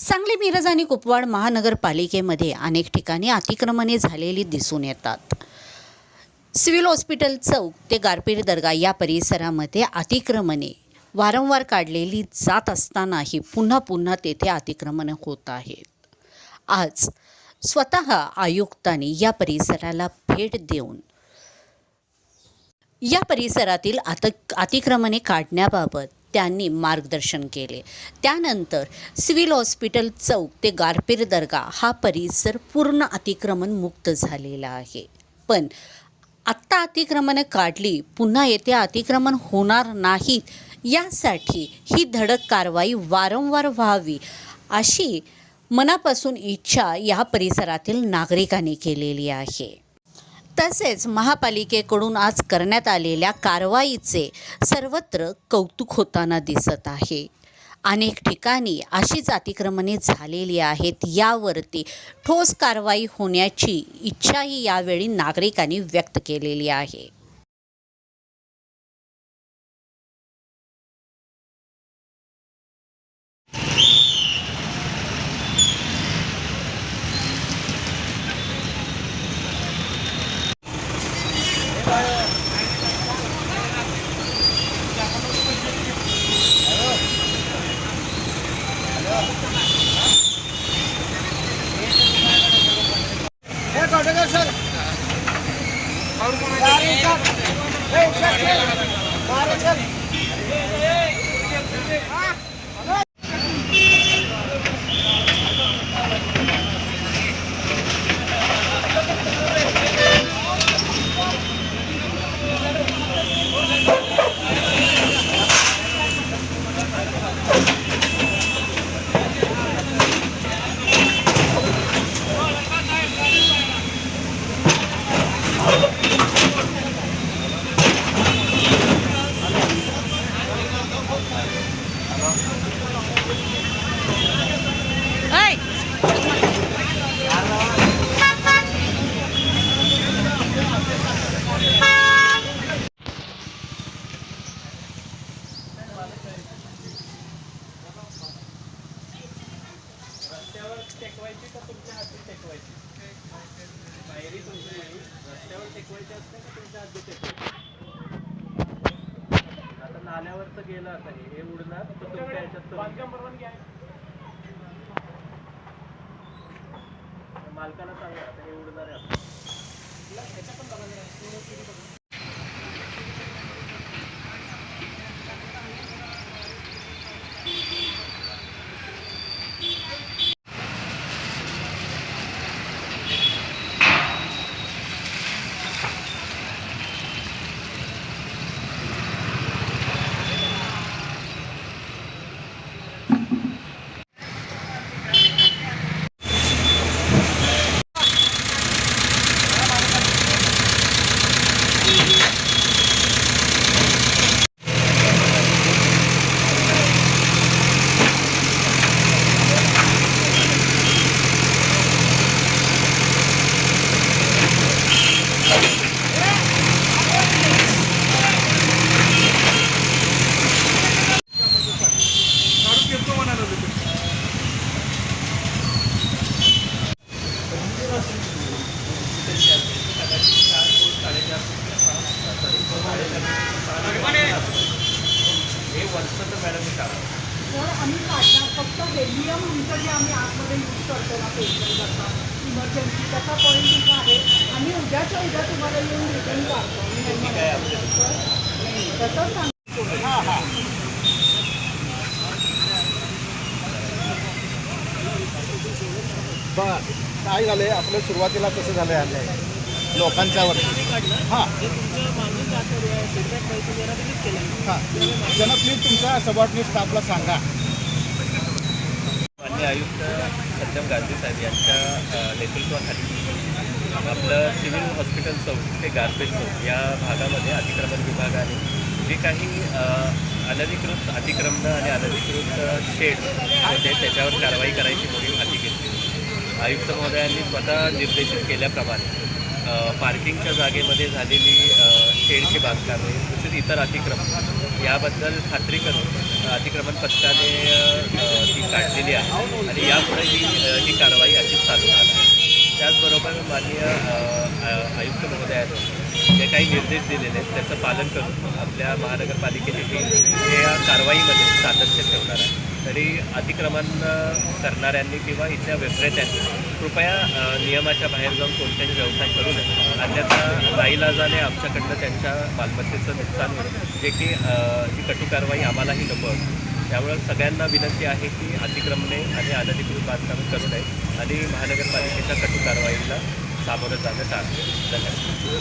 सांगली मिरज आणि कुपवाड महानगरपालिकेमध्ये अनेक ठिकाणी अतिक्रमणे झालेली दिसून येतात. सिव्हिल हॉस्पिटल चौक ते गारपीर दर्गा या परिसरामध्ये अतिक्रमणे वारंवार काढलेली जात असतानाही पुन्हा पुन्हा तेथे अतिक्रमणं होत आहेत. आज स्वतः आयुक्तांनी या परिसराला भेट देऊन या परिसरातील अत अतिक्रमणे काढण्याबाबत त्यांनी मार्गदर्शन केले. त्यानंतर सिव्हिल हॉस्पिटल चौक ते गारपीर दर्गा हा परिसर पूर्ण अतिक्रमण मुक्त झालेला आहे. पण आत्ता अतिक्रमणे काढली पुन्हा येथे अतिक्रमण होणार नाहीत यासाठी ही धडक कारवाई वारंवार व्हावी अशी मनापासून इच्छा या परिसरातील नागरिकांनी केलेली आहे. तसेच महापालिकेकडून आज करण्यात आलेल्या कारवाईचे सर्वत्र कौतुक होताना दिसत आहे. अनेक ठिकाणी अशीच अतिक्रमणे झालेली आहेत. यावरती ठोस कारवाई होण्याची इच्छाही यावेळी नागरिकांनी व्यक्त केलेली आहे. મારે ચાલ हे इंचात घे. बारा इंचात. आता नाल्यावरचं गेलं आता हे. हे उडणार तर तुमच्या तर- मालकाला सांगा आता हे उडणार आहे आता. हे वर्षाचं मॅडम शाळा तर आम्ही काढणार. फक्त हेलियम जे आम्ही आतमध्ये यूज करतो ना पेशंट करता इमर्जन्सी त्याचा पॉईंट इथं आहे. आम्ही उद्याच्या उद्या तुम्हाला येऊन रिटर्न काढतो. मी. तसंच सांगतो बर. काय आहे आपलं सुरुवातीला कसं झालं आहे लोकांच्यावर हां. हां. त्यांना प्लीज तुमच्या सबॉर्डिनेट स्टाफला सांगा. मान्य आयुक्त सत्यम गांधी साहेब यांच्या नेतृत्वाखाली आपलं सिव्हिल हॉस्पिटल चौक ते गारपेट चौक या भागामध्ये अतिक्रमण विभागाने जे काही अनधिकृत अतिक्रमणं आणि अनधिकृत शेड होते त्याच्यावर कारवाई करायची मोहीम आयुक्त महोदयांनी स्वतः निर्देशित केल्याप्रमाणे पार्किंगच्या जागेमध्ये झालेली शेडची बांधकामे तसेच इतर अतिक्रमण याबद्दल खात्री करून अतिक्रमण पथकाने ती काढलेली आहे. आणि यापुढे ही ही कारवाई अशीच चालू राहणार आहे. त्याचबरोबर माननीय आयुक्त महोदयाने जे काही निर्देश दिलेले आहेत त्याचं पालन करून आपल्या महानगरपालिकेची टीम हे या कारवाईमध्ये सातत्य ठेवणार आहे. तरी अतिक्रमण करणाऱ्यांनी किंवा इथल्या विक्रेत्यांनी कृपया नियमाच्या बाहेर जाऊन कोणत्याही व्यवसाय करू नये. अन्यथा नाईलाजाने आमच्याकडनं त्यांच्या मालमत्तेचं नुकसान होईल. जे की ही कटू कारवाई आम्हालाही नको असते त्यामुळं सगळ्यांना विनंती आहे की अतिक्रमणे आणि अनधिकृत बांधकामे करू नये आणि महानगरपालिकेच्या कटू कारवाईला सामोरं जाणं टाळते धन्यवाद.